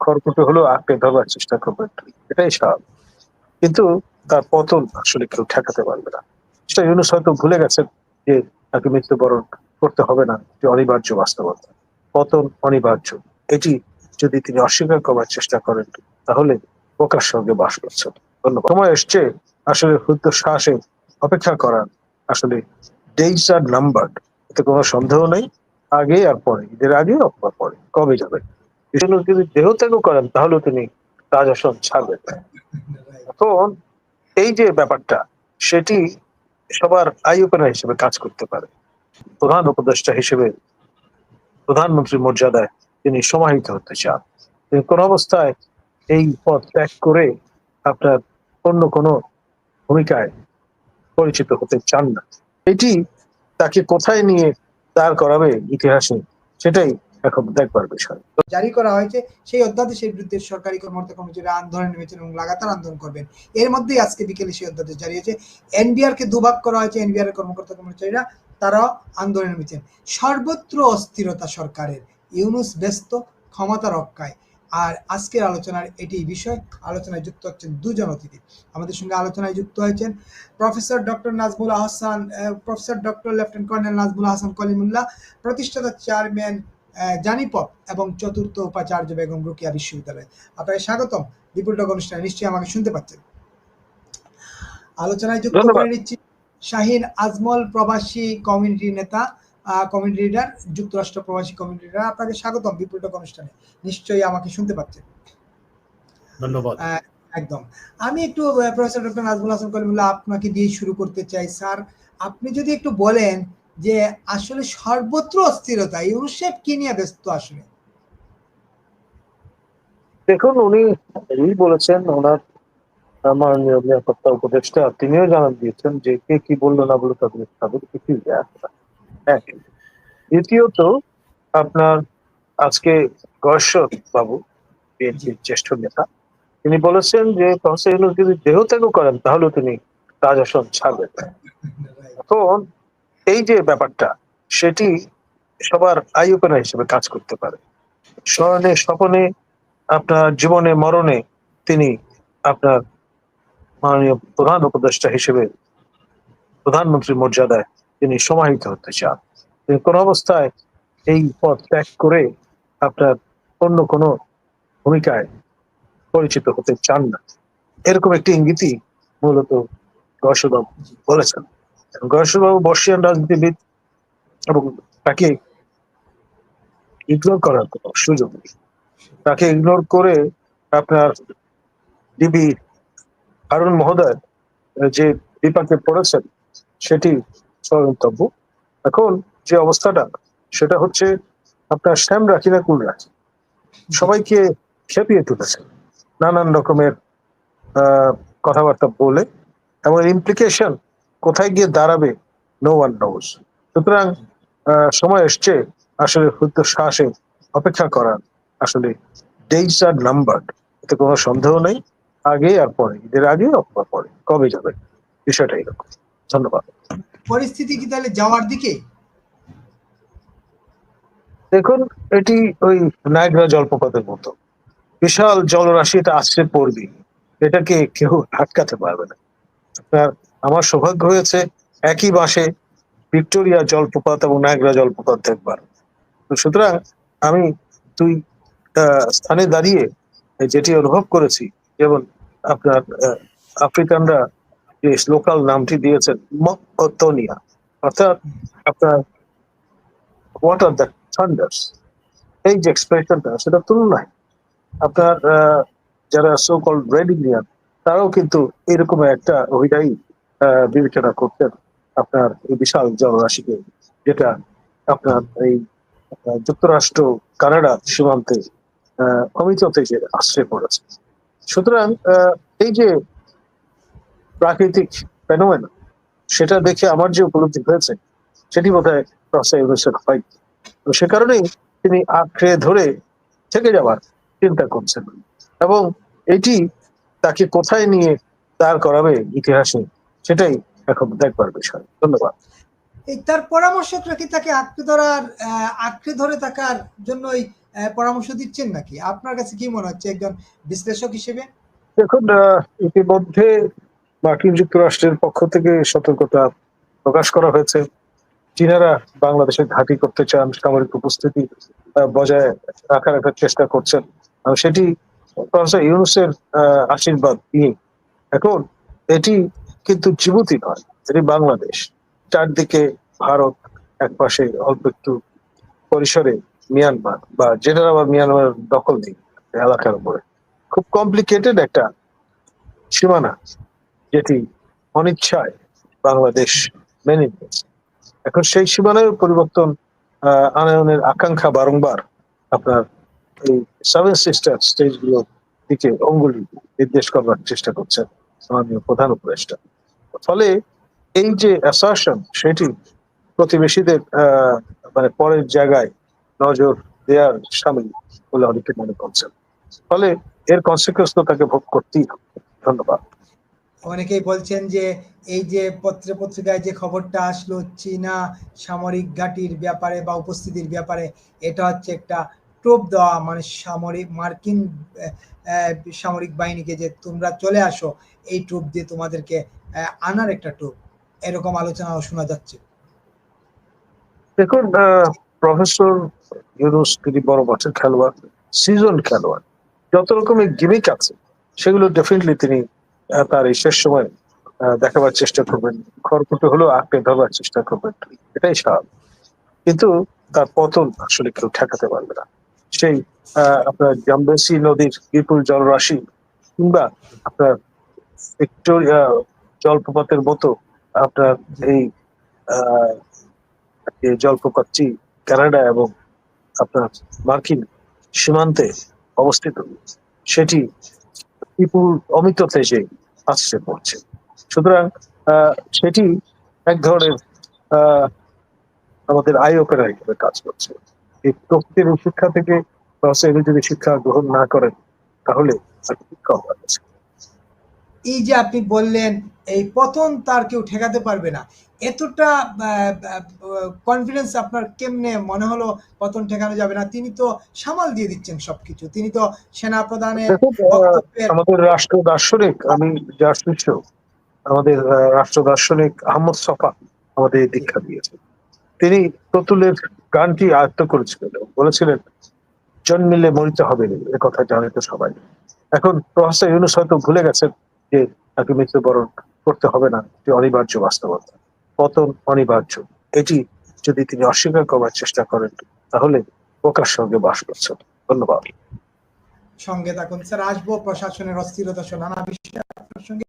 খড়কুটো হলো আঁকড়ে ধরবার চেষ্টা করবেন এটাই স্বাভাবিক কিন্তু তার পতন আসলে কেউ ঠেকাতে পারবে না। সেটা ইউনুস হয়তো ভুলে গেছেন যে তাকে মৃত্যুবরণ করতে হবে না যে অনিবার্য বাস্তবতা। পতন অনিবার্য। এটি যদি তিনি অস্বীকার করবার চেষ্টা করেন, তাহলে বোকার সঙ্গে বাস করছেন ধন্যবাদ। সময় এসছে। আসলে ক্ষুদ্র শ্বাসে অপেক্ষা করার আসলে ডেইস আর নাম্বার এতে কোনো সন্দেহ নেই। আগে আর পরে। ঈদের আগে অথবা পরে। কবে যাবেন? এজন্য যদি দেহত্যাগও করেন তাহলেও তিনি রাজাসন ছাড়বেন। এখন এই যে ব্যাপারটা, সেটি সবার আই ওপেনার হিসেবে কাজ করতে পারে। প্রধান উপদেষ্টা হিসেবে প্রধানমন্ত্রী মর্যাদায় তিনি সমাহিত হতে চান। তিনি কোন অবস্থায় এই পদ ত্যাগ করে আপনার অন্য কোনো ভূমিকায় পরিচিত হতে চান না। এটি তাকে কোথায় নিয়ে দাঁড় করাবে ইতিহাসে, সেটাই বিষয়। জারি করা হয়েছে, সেই অধ্যাদেশের বিরুদ্ধে সরকারি কর্মকর্তা কর্মচারীরা নেমেছেন এবং লাগাতার আন্দোলন করবেন। এর মধ্যেই আজকে বিকেলে সেই অধ্যাদেশ জারি হয়েছে। এনবিআর কে দুভাগ করা হয়েছে, এনবিআর কর্মকর্তা কর্মচারীরা আন্দোলনে নেমেছেন। সর্বত্র অস্থিরতা সরকারের, ইউনুস ব্যস্ত, ক্ষমতা রক্ষায়। আর আজকের আলোচনার এটি বিষয়, আলোচনায় যুক্ত হচ্ছেন দুজন অতিথি। আমাদের সঙ্গে আলোচনায় যুক্ত হয়েছেন professor doctor Nazmul Ahsan professor doctor lieutenant colonel Nazmul Ahsan Kalimullah, প্রতিষ্ঠাতা চেয়ারম্যান জানিপথ এবং চতুর্থ উপাচার্য বেগম রুকিয়া বিশ্ববিদ্যালয়। আপনাকে স্বাগতম। বিপুলটক অনুষ্ঠানে নিশ্চয়ই আমাকে শুনতে পাচ্ছেন। আলোচনায় যুক্ত করে নিচ্ছি শাহিন আজমল প্রবাসী কমিউনিটি নেতা কমিউনিটি লিডার যুক্তরাষ্ট্র প্রবাসী কমিউনিটি লিডার। আপনাকে স্বাগতম বিপুলটক অনুষ্ঠানে। নিশ্চয়ই আমাকে শুনতে পাচ্ছেন। ধন্যবাদ। একদম। আমি একটু প্রফেসর ডক্টর নাজমুল হাসান কলিমুল্লাহ আপনাকে দিয়ে শুরু করতে চাই। স্যার আপনি যদি একটু বলেন যে আসলে সর্বত্র অস্থিরতা। ইউরোশেপ কি নিয়ে ব্যস্ত আসলে? দেখুন উনি এই বলেছেন ওনার মাননীয় নিরাপত্তা উপদেষ্টা তিনিও জানান দিয়েছেন যে কে কি বলল না বলল তাদের তাদের কিছুই যায় দ্বিতীয়ত আপনার আজকে গয়েশ্বর বাবু বিএনপির জ্যেষ্ঠ নেতা তিনি বলেছেন যে ইউনুস যদি দেহত্যাগও করেন তাহলেও তিনি রাজাসন ছাড়বেন। এখন এই যে ব্যাপারটা, সেটি সবার আই হিসেবে কাজ করতে পারে। স্মরণে, স্বপনে, আপনার জীবনে, মরণে তিনি আপনার মাননীয় প্রধান উপদেষ্টা হিসেবে প্রধানমন্ত্রী মর্যাদায় তিনি সমাহিত হতে চান। তিনি কোন অবস্থায় এই পদ ত্যাগ করে আপনার অন্য কোনো ভূমিকায় পরিচিত হতে চান না। এরকম একটি ইঙ্গিতই মূলত গর্ষবাবু বলেছেন। গর্ষবাবু বর্ষিয়ান রাজনীতিবিদ এবং তাকে ইগনোর করার সুযোগ নেই। তাকে ইগনোর করে আপনার ডিবি হারুন মহোদয় যে বিপাকে পড়েছেন, সেটি স্মরণতব্য। এখন যে অবস্থাটা, সেটা হচ্ছে আপনার শ্যাম রাখি না কুল রাখি সবাইকে খেপিয়ে তুলেছেন নানান রকমের কথাবার্তা বলে এবং ইমপ্লিকেশন কোথায় গিয়ে দাঁড়াবে? নো ওয়ান নোজ সুতরাং সময় এসছে আসলে ক্ষুদ্র শ্বাসে অপেক্ষা করার। আসলে ডেইস আর নাম্বার এতে কোনো সন্দেহ নেই। আগে আর পরে ঈদের আগে অথবা পরে কবে যাবে? বিষয়টা এরকম। ধন্যবাদ। পরিস্থিতি কি তাহলে যাওয়ার দিকে? দেখুন এটি ওই নায়গ্রা জলপ্রপাতের মতো। বিশাল জলরাশি এটা আশ্রে পড়বে। এটাকে কেউ আটকাতে পারবে না। আপনার আমার সৌভাগ্য হয়েছে একই বাসে ভিক্টোরিয়া জলপ্রপাত এবং নায়গ্রা জলপ্রপাত দেখবার। সুতরাং আমি দুই স্থানে দাঁড়িয়ে যেটি অনুভব করেছি যেমন আপনার আফ্রিকানরা যে লোকাল নামটি দিয়েছেন মকতনিয়া অর্থাৎ আপনার ওয়াটার দ্য থান্ডার্স এই যে এক্সপ্রেশনটা সেটা তুলনায় আপনার যারা সো কল রেড ইন্ডিয়ান তারাও কিন্তু এরকম একটা অভিনয় আহ, বিবেচনা করতেন আপনার এই বিশাল জলরাশিকে যেটা আপনার এই যুক্তরাষ্ট্র, কানাডা সীমান্তে অমিত থেকে আশ্রয় পড়েছে। সুতরাং এই যে প্রাকৃতিক ফেনোমেনা সেটা দেখে আমার যে উপলব্ধি হয়েছে, সেটি বোধ হয়। সে কারণেই তিনি আঁকড়ে ধরে থেকে যাওয়ার চিন্তা করছেন। এবং এটি তাকে কোথায় নিয়ে দাঁড় করাবে ইতিহাসে সেটাই এখন দেখবার বিষয়। ধন্যবাদ। এই তার পরামর্শকরা কি তাকে আঁকড়ে ধরার আঁকড়ে ধরে থাকার জন্যই পরামর্শ দিচ্ছেন নাকি? আপনার কাছে কি মনে হচ্ছে একজন বিশ্লেষক হিসেবে? দেখুন ইতিমধ্যে মার্কিন যুক্তরাষ্ট্রের পক্ষ থেকে সতর্কতা প্রকাশ করা হয়েছে। চীনারা বাংলাদেশে ঘাঁটি করতে চান সামরিক উপস্থিতি বজায় রাখার একটা চেষ্টা করছেন। সেটি প্রফেসর ইউনুসের আহ, আশীর্বাদ নিয়ে। এখন এটি কিন্তু জিবুতি নয় এটি বাংলাদেশ। চারদিকে ভারত এক পাশে অল্প একটু পরিসরে মিয়ানমার বা যেটা আবার মিয়ানমার দখল নেই এলাকার উপরে। খুব কমপ্লিকেটেড একটা সীমানা যেটি অনিচ্ছায় বাংলাদেশ মেনে নিয়েছে। এখন সেই সীমানায় পরিবর্তন আনয়নের আকাঙ্ক্ষা বারংবার আপনার এই সেভেন সিস্টার স্টেজগুলোর দিকে অঙ্গুলি নির্দেশ করবার চেষ্টা করছেন মাননীয় প্রধান উপদেষ্টা। ফলে এই যে অ্যাসারশন সেটি প্রতিবেশীদের মানে পরের জায়গায় নজর দেওয়ার সামিল বলে অনেকে মনে করছেন। ফলে এর কনসিকুয়েন্স তো তাকে ভোগ করতেই হবে। ধন্যবাদ। অনেকেই বলছেন যে এই যে পত্রে পত্রিকায় যে খবরটা আসলো, চীনা সামরিক ঘাঁটির ব্যাপারে বা উপস্থিতির ব্যাপারে, এটা হচ্ছে একটা টোপ দেওয়া মানে সামরিক মার্কিন সামরিক বাহিনীকে যে তোমরা চলে আসো, এই টোপ দিয়ে তোমাদেরকে আনার একটা টোপ। এরকম আলোচনাও শোনা যাচ্ছে। দেখুন প্রফেসর ইউনুস তিনি বড় মাঠের খেলোয়াড় সিজন খেলোয়াড়। যত রকমের গিমিক আছে, সেগুলো ডেফিনেটলি তিনি তার এই শেষ সময় দেখাবার চেষ্টা করবেন। খড়কুটো হলেও আঁকড়ে ধরবার চেষ্টা করবেন। এটাই স্বাভাবিক। কিন্তু তার পতন আসলে কেউ ঠেকাতে পারবে না। সেই আপনার জাম্বেসি নদীর বিপুল জলরাশি কিংবা আপনার ভিক্টোরিয়া জলপ্রপাতের মতো আপনার এই জলপ্রপাতটি কানাডা এবং আপনার মার্কিন সীমান্তে অবস্থিত। সেটি বিপুল অমিত তেজে আশ্রয় পড়ছে। সুতরাং সেটি এক ধরনের আমাদের আই ওপেনার হিসেবে কাজ করছে। এই প্রকৃতির শিক্ষা থেকে প্রসেসে যদি শিক্ষা গ্রহণ না করেন তাহলে শিক্ষা হওয়ার এই যে আপনি বললেন এই পতন তার কেউ ঠেকাতে পারবে না। এতটা কনফিডেন্স আপনার কেমনে মনে হলো পতন ঠেকানো যাবে না? তিনি তো সামাল দিয়ে দিচ্ছেন সবকিছু। তিনি তো সেনা প্রধানের আমাদের রাষ্ট্র দার্শনিক আমি যার শিষ্য আমাদের রাষ্ট্র দার্শনিক আহমদ সফা আমাদের দীক্ষা দিয়েছে তিনি প্রতুলের গানটি আয়ত্ত করেছিলেন বলেছিলেন, জন্মিলে মরিতে হবে এ কথা জানে তো সবাই। এখন প্রফেসর ইউনুস হয়তো ভুলে গেছেন যে তাকে মৃত্যুবরণ করতে হবে না, এটি অনিবার্য বাস্তবতা। পতন অনিবার্য। এটি যদি তিনি অস্বীকার করবার চেষ্টা করেন, তাহলে প্রকাশ সঙ্গে বাস করছেন ধন্যবাদ। সঙ্গে থাকুন। স্যার, আসব প্রশাসনের অস্থিরতা শোনা বিষয়ে আপনার সঙ্গে।